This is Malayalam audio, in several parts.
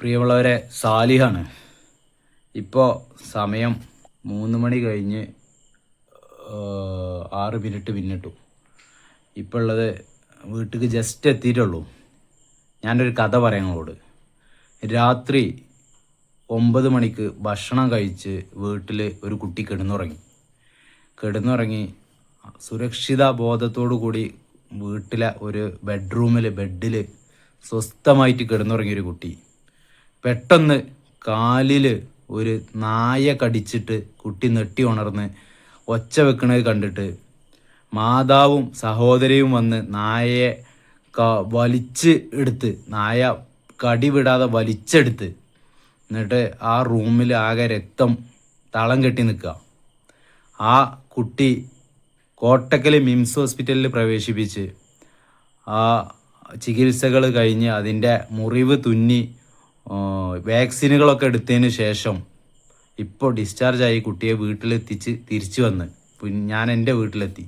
പ്രിയമുള്ളവരെ സാലിഹാണ്. ഇപ്പോൾ സമയം മൂന്ന് മണി കഴിഞ്ഞ് ആറ് മിനിറ്റ് പിന്നിട്ടു. ഇപ്പോൾ ഉള്ളത് വീട്ടിൽ ജസ്റ്റ് എത്തിയിട്ടുള്ളൂ. ഞാനൊരു കഥ പറയാം നിങ്ങളോട്. രാത്രി ഒമ്പത് മണിക്ക് ഭക്ഷണം കഴിച്ച് വീട്ടിൽ ഒരു കുട്ടി കിടന്നുറങ്ങി. കിടന്നുറങ്ങി സുരക്ഷിത ബോധത്തോടു കൂടി വീട്ടിലെ ഒരു ബെഡ്റൂമിൽ ബെഡിൽ സ്വസ്ഥമായിട്ട് കിടന്നുറങ്ങിയൊരു കുട്ടി. പെട്ടെന്ന് കാലിൽ ഒരു നായ കടിച്ചിട്ട് കുട്ടി നെട്ടി ഉണർന്ന് ഒച്ച വെക്കണത് കണ്ടിട്ട് മാതാവും സഹോദരിയും വന്ന് നായയെ വലിച്ച് എടുത്ത് നായ കടി വിടാതെ വലിച്ചെടുത്ത് എന്നിട്ട് ആ റൂമിൽ ആകെ രക്തം തളം കെട്ടി നിൽക്കുക. ആ കുട്ടി കോട്ടക്കൽ മിംസ് ഹോസ്പിറ്റലിൽ പ്രവേശിപ്പിച്ച് ആ ചികിത്സകൾ കഴിഞ്ഞ് അതിന്റെ മുറിവ് തുന്നി വാക്സിനുകളൊക്കെ എടുത്തതിന് ശേഷം ഇപ്പോൾ ഡിസ്ചാർജ് ആയി കുട്ടിയെ വീട്ടിലെത്തിച്ച് തിരിച്ചു വന്ന്. ഞാൻ എന്റെ വീട്ടിലെത്തി.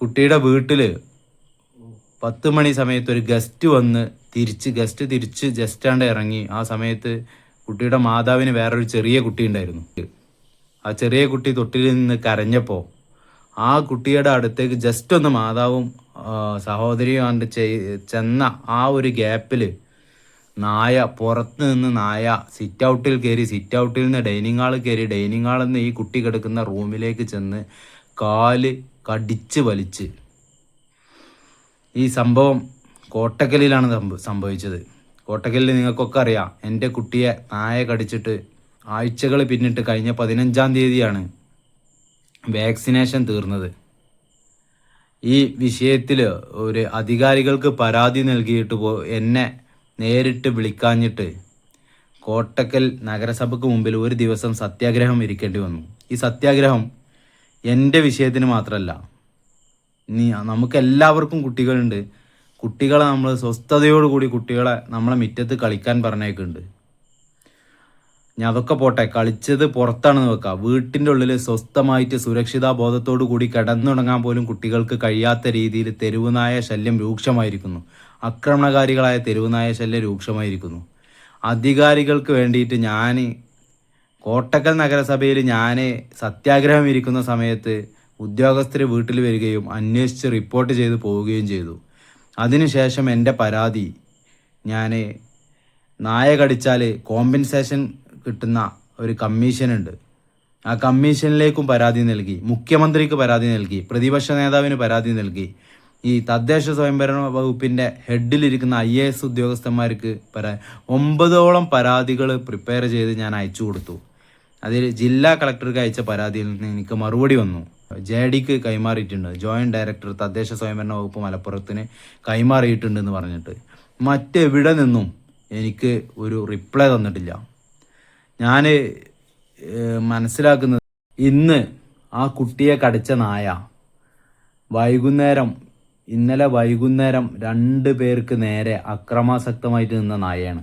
കുട്ടിയുടെ വീട്ടിൽ പത്ത് മണി സമയത്ത് ഒരു ഗസ്റ്റ് വന്ന് തിരിച്ച് ഗസ്റ്റ് തിരിച്ച് ജസ്റ്റാണ്ട് ഇറങ്ങി. ആ സമയത്ത് കുട്ടിയുടെ മാതാവിന് വേറൊരു ചെറിയ കുട്ടി ഉണ്ടായിരുന്നു. ആ ചെറിയ കുട്ടി തൊട്ടിൽ നിന്ന് കരഞ്ഞപ്പോൾ ആ കുട്ടിയുടെ അടുത്തേക്ക് ജസ്റ്റ് ഒന്ന് മാതാവും സഹോദരിയും ചെന്ന ആ ഒരു ഗ്യാപ്പിൽ നായ പുറത്ത് നിന്ന് നായ സിറ്റ് ഔട്ടിൽ കയറി സിറ്റ് ഔട്ടിൽ നിന്ന് ഡൈനിങ് ഹാളിൽ കയറി ഡൈനിങ് ഹാളിൽ നിന്ന് ഈ കുട്ടി കിടക്കുന്ന റൂമിലേക്ക് ചെന്ന് കാൽ കടിച്ച് വലിച്ച്. ഈ സംഭവം കോട്ടക്കലിലാണ് സംഭ- സംഭവിച്ചത്. കോട്ടക്കലിൽ നിങ്ങൾക്കൊക്കെ അറിയാം എന്റെ കുട്ടിയെ നായ കടിച്ചിട്ട് ആഴ്ചകൾ പിന്നിട്ട് കഴിഞ്ഞ പതിനഞ്ചാം തീയതിയാണ് വാക്സിനേഷൻ തീർന്നത്. ഈ വിഷയത്തിൽ ഒരു അധികാരികൾക്ക് പരാതി നൽകിയിട്ട് പോ എന്നെ നേരിട്ട് വിളിക്കാഞ്ഞിട്ട് കോട്ടക്കൽ നഗരസഭയ്ക്ക് മുമ്പിൽ ഒരു ദിവസം സത്യാഗ്രഹം ഇരിക്കേണ്ടി വന്നു. ഈ സത്യാഗ്രഹം എന്റെ വിഷയത്തിന് മാത്രമല്ല നീ നമുക്ക് എല്ലാവർക്കും കുട്ടികളുണ്ട്. കുട്ടികളെ നമ്മൾ സ്വസ്ഥതയോടുകൂടി കുട്ടികളെ നമ്മളെ മുറ്റത്ത് കളിക്കാൻ പറഞ്ഞേക്കുന്നുണ്ട്. ഞാൻ അതൊക്കെ പോട്ടെ കളിച്ചത് പുറത്താണെന്ന് വെക്കാം. വീട്ടിന്റെ ഉള്ളിൽ സ്വസ്ഥമായിട്ട് സുരക്ഷിതാ ബോധത്തോടു കൂടി കിടന്നുടങ്ങാൻ പോലും കുട്ടികൾക്ക് കഴിയാത്ത രീതിയിൽ തെരുവുനായ ശല്യം രൂക്ഷമായിരിക്കുന്നു. ആക്രമണകാരികളായ തെരുവുനായ ശല്യം രൂക്ഷമായിരിക്കുന്നു. അധികാരികൾക്ക് വേണ്ടിയിട്ട് ഞാൻ കോട്ടക്കൽ നഗരസഭയിൽ ഞാൻ സത്യാഗ്രഹം ഇരിക്കുന്ന സമയത്ത് ഉദ്യോഗസ്ഥർ വീട്ടിൽ വരികയും അന്വേഷിച്ച് റിപ്പോർട്ട് ചെയ്ത് പോവുകയും ചെയ്തു. അതിനുശേഷം എന്റെ പരാതി ഞാൻ നായ കടിച്ചാൽ കോമ്പൻസേഷൻ കിട്ടുന്ന ഒരു കമ്മീഷനുണ്ട്. ആ കമ്മീഷനിലേക്കും പരാതി നൽകി. മുഖ്യമന്ത്രിക്ക് പരാതി നൽകി. പ്രതിപക്ഷ നേതാവിന് പരാതി നൽകി. ഈ തദ്ദേശ സ്വയംഭരണ വകുപ്പിന്റെ ഹെഡിലിരിക്കുന്ന ഐ എ എസ് ഉദ്യോഗസ്ഥന്മാർക്ക് പരാ ഒമ്പതോളം പരാതികൾ പ്രിപ്പയർ ചെയ്ത് ഞാൻ അയച്ചു കൊടുത്തു. അതിൽ ജില്ലാ കളക്ടർക്ക് അയച്ച പരാതിയിൽ നിന്ന് എനിക്ക് മറുപടി വന്നു. ജെ ഡിക്ക് കൈമാറിയിട്ടുണ്ട്. ജോയിന്റ് ഡയറക്ടർ തദ്ദേശ സ്വയംഭരണ വകുപ്പ് മലപ്പുറത്തിന് കൈമാറിയിട്ടുണ്ടെന്ന് പറഞ്ഞിട്ട്. മറ്റെവിടെ നിന്നും എനിക്ക് ഒരു റിപ്ലൈ തന്നിട്ടില്ല. ഞാൻ മനസ്സിലാക്കുന്നത് ഇന്ന് ആ കുട്ടിയെ കടിച്ച നായ വൈകുന്നേരം ഇന്നലെ വൈകുന്നേരം രണ്ട് പേർക്ക് നേരെ അക്രമാസക്തമായിട്ട് നിന്ന നായയാണ്.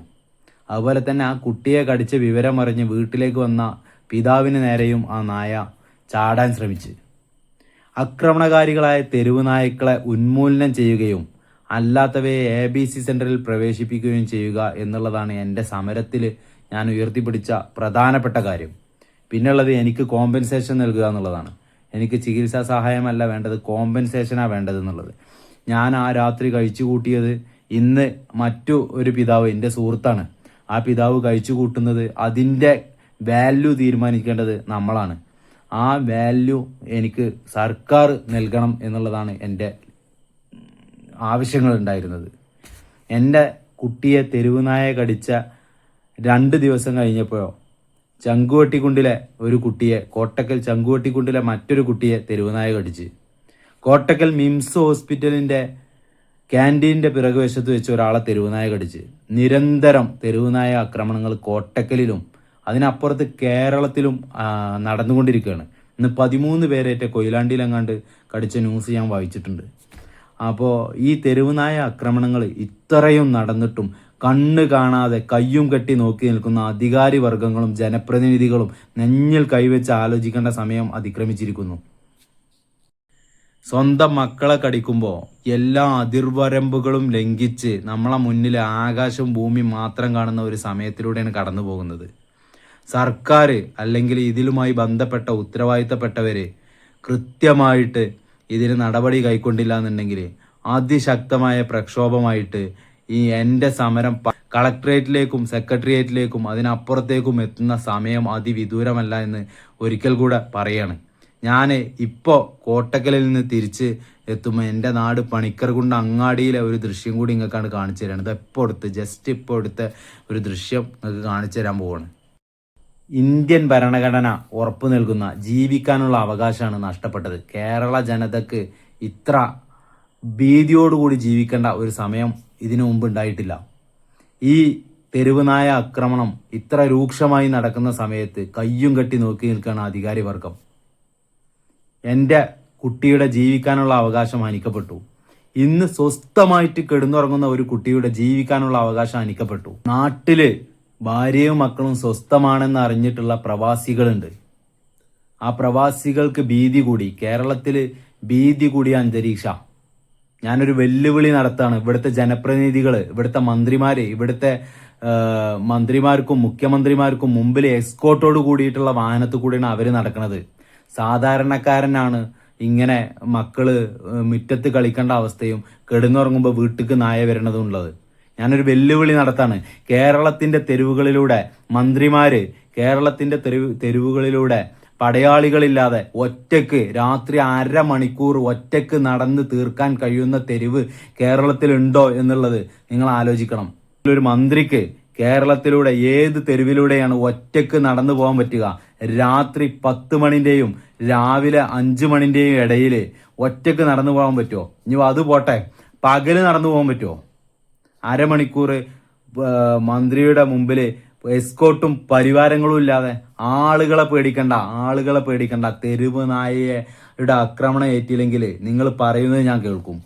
അതുപോലെ തന്നെ ആ കുട്ടിയെ കടിച്ച് വിവരമറിഞ്ഞ് വീട്ടിലേക്ക് വന്ന പിതാവിന് നേരെയും ആ നായ ചാടാൻ ശ്രമിച്ച്. ആക്രമണകാരികളായ തെരുവ് നായ്ക്കളെ ഉന്മൂലനം ചെയ്യുകയും അല്ലാത്തവയെ എ ബി സി സെന്ററിൽ പ്രവേശിപ്പിക്കുകയും ചെയ്യുക എന്നുള്ളതാണ് എന്റെ സമരത്തിൽ ഞാൻ ഉയർത്തിപ്പിടിച്ച പ്രധാനപ്പെട്ട കാര്യം. പിന്നുള്ളത് എനിക്ക് കോമ്പൻസേഷൻ നൽകുക എന്നുള്ളതാണ്. എനിക്ക് ചികിത്സാ സഹായമല്ല വേണ്ടത് കോമ്പൻസേഷനാണ് വേണ്ടത് എന്നുള്ളത്. ഞാൻ ആ രാത്രി കഴിച്ചു കൂട്ടിയത്. ഇന്ന് മറ്റു ഒരു പിതാവ് എന്റെ സുഹൃത്താണ്. ആ പിതാവ് കഴിച്ചു കൂട്ടുന്നത് അതിന്റെ വാല്യൂ തീരുമാനിക്കേണ്ടത് നമ്മളാണ്. ആ വാല്യൂ എനിക്ക് സർക്കാർ നൽകണം എന്നുള്ളതാണ് എന്റെ ആവശ്യങ്ങൾ ഉണ്ടായിരുന്നത് എന്റെ കുട്ടിയെ തെരുവുനായ കടിച്ച രണ്ട് ദിവസം കഴിഞ്ഞപ്പോഴോ ചങ്കുവട്ടിക്കുണ്ടിലെ ഒരു കുട്ടിയെ കോട്ടക്കൽ ചങ്കുവട്ടിക്കുണ്ടിലെ മറ്റൊരു കുട്ടിയെ തെരുവുനായ കടിച്ച് കോട്ടക്കൽ മിംസ് ഹോസ്പിറ്റലിന്റെ ക്യാന്റീന്റെ പിറകുവശത്ത് വെച്ച് ഒരാളെ തെരുവുനായ കടിച്ച്. നിരന്തരം തെരുവുനായ ആക്രമണങ്ങൾ കോട്ടക്കലിലും അതിനപ്പുറത്ത് കേരളത്തിലും നടന്നുകൊണ്ടിരിക്കുകയാണ്. ഇന്ന് പതിമൂന്ന് പേരേറ്റ കൊയിലാണ്ടിയിലെങ്ങാണ്ട് കടിച്ച ന്യൂസ് ഞാൻ വായിച്ചിട്ടുണ്ട്. അപ്പോൾ ഈ തെരുവുനായ ആക്രമണങ്ങൾ ഇത്രയും നടന്നിട്ടും കണ്ണ് കാണാതെ കയ്യും കെട്ടി നോക്കി നിൽക്കുന്ന അധികാരി വർഗങ്ങളും ജനപ്രതിനിധികളും നെഞ്ഞിൽ കൈവച്ച് ആലോചിക്കേണ്ട സമയം അതിക്രമിച്ചിരിക്കുന്നു. സ്വന്തം മക്കളെ കടിക്കുമ്പോൾ എല്ലാ അതിർവരമ്പുകളും ലംഘിച്ച് നമ്മളെ മുന്നിൽ ആകാശവും ഭൂമിയും മാത്രം കാണുന്ന ഒരു സമയത്തിലൂടെയാണ് കടന്നു പോകുന്നത്. സർക്കാർ അല്ലെങ്കിൽ ഇതിലുമായി ബന്ധപ്പെട്ട ഉത്തരവാദിത്തപ്പെട്ടവർ കൃത്യമായിട്ട് ഇതിന് നടപടി കൈക്കൊണ്ടില്ല എന്നുണ്ടെങ്കിൽ അതിശക്തമായ പ്രക്ഷോഭമായിട്ട് ഈ എന്റെ സമരം കളക്ടറേറ്റിലേക്കും സെക്രട്ടേറിയറ്റിലേക്കും അതിനപ്പുറത്തേക്കും എത്തുന്ന സമയം അതിവിദൂരമല്ല എന്ന് ഒരിക്കൽ കൂടെ പറയാണ്. ഞാൻ ഇപ്പോൾ കോട്ടക്കലിൽ നിന്ന് തിരിച്ച് എത്തുമ്പോൾ എന്റെ നാട് പണിക്കർകുണ്ട് അങ്ങാടിയിലെ ഒരു ദൃശ്യം കൂടി നിങ്ങൾക്കാണ് കാണിച്ചു തരാണ് ഇത് ഇപ്പോൾ എടുത്ത്? ജസ്റ്റ് ഇപ്പോൾ എടുത്ത ഒരു ദൃശ്യം നിങ്ങൾക്ക് കാണിച്ചു തരാൻ പോവാണ്. ഇന്ത്യൻ ഭരണഘടന ഉറപ്പു നൽകുന്ന ജീവിക്കാനുള്ള അവകാശമാണ് നഷ്ടപ്പെട്ടത്. കേരള ജനതക്ക് ഇത്ര ഭീതിയോടുകൂടി ജീവിക്കേണ്ട ഒരു സമയം ഇതിനു മുമ്പ് ഉണ്ടായിട്ടില്ല. ഈ തെരുവുനായ ആക്രമണം ഇത്ര രൂക്ഷമായി നടക്കുന്ന സമയത്ത് കയ്യും കെട്ടി നോക്കി നിൽക്കുകയാണ് അധികാരി വർഗം എന്റെ കുട്ടിയുടെ ജീവിക്കാനുള്ള അവകാശം ഹനിക്കപ്പെട്ടു ഇന്ന് സ്വസ്ഥമായിട്ട് കിടന്നുറങ്ങുന്ന ഒരു കുട്ടിയുടെ ജീവിക്കാനുള്ള അവകാശം ഹനിക്കപ്പെട്ടു നാട്ടിൽ ഭാര്യയും മക്കളും സ്വസ്ഥമാണെന്ന് അറിഞ്ഞിട്ടുള്ള പ്രവാസികളുണ്ട്. ആ പ്രവാസികൾക്ക് ഭീതി കൂടി. കേരളത്തിൽ ഭീതി കൂടിയ അന്തരീക്ഷ. ഞാനൊരു വെല്ലുവിളി നടത്താണ്. ഇവിടുത്തെ ജനപ്രതിനിധികൾ ഇവിടുത്തെ മന്ത്രിമാര് ഇവിടുത്തെ മന്ത്രിമാർക്കും മുഖ്യമന്ത്രിമാർക്കും മുമ്പിൽ എസ്കോട്ടോട് കൂടിയിട്ടുള്ള വാഹനത്തിൽ കൂടിയാണ് അവർ നടക്കുന്നത് സാധാരണക്കാരനാണ് ഇങ്ങനെ മക്കൾ മുറ്റത്ത് കളിക്കേണ്ട അവസ്ഥയും കെടുന്നുറങ്ങുമ്പോൾ വീട്ടിക്ക് നായ വരണതും ഉള്ളത്. ഞാനൊരു വെല്ലുവിളി നടത്താണ്. കേരളത്തിന്റെ തെരുവുകളിലൂടെ മന്ത്രിമാര് കേരളത്തിന്റെ തെരുവ് തെരുവുകളിലൂടെ പടയാളികളില്ലാതെ ഒറ്റയ്ക്ക് രാത്രി അര മണിക്കൂർ ഒറ്റയ്ക്ക് നടന്ന് തീർക്കാൻ കഴിയുന്ന തെരുവ് കേരളത്തിലുണ്ടോ എന്നുള്ളത് നിങ്ങൾ ആലോചിക്കണം. ഒരു മന്ത്രിക്ക് കേരളത്തിലൂടെ ഏത് തെരുവിലൂടെയാണ് ഒറ്റയ്ക്ക് നടന്നു പോകാൻ പറ്റുക? രാത്രി പത്ത് മണിന്റെയും രാവിലെ അഞ്ചു മണിന്റെയും ഇടയിൽ ഒറ്റയ്ക്ക് നടന്നു പോകാൻ പറ്റുമോ? ഇനി അത് പോട്ടെ. പകൽ നടന്നു പോകാൻ പറ്റുമോ? അരമണിക്കൂർ മന്ത്രിയുടെ മുമ്പിൽ എസ്കോട്ടും പരിവാരങ്ങളും ഇല്ലാതെ ആളുകളെ പേടിക്കണ്ട ആളുകളെ പേടിക്കണ്ട. തെരുവ് നായയുടെ ആക്രമണം ഏറ്റില്ലെങ്കിൽ നിങ്ങൾ പറയുന്നത് ഞാൻ കേൾക്കും.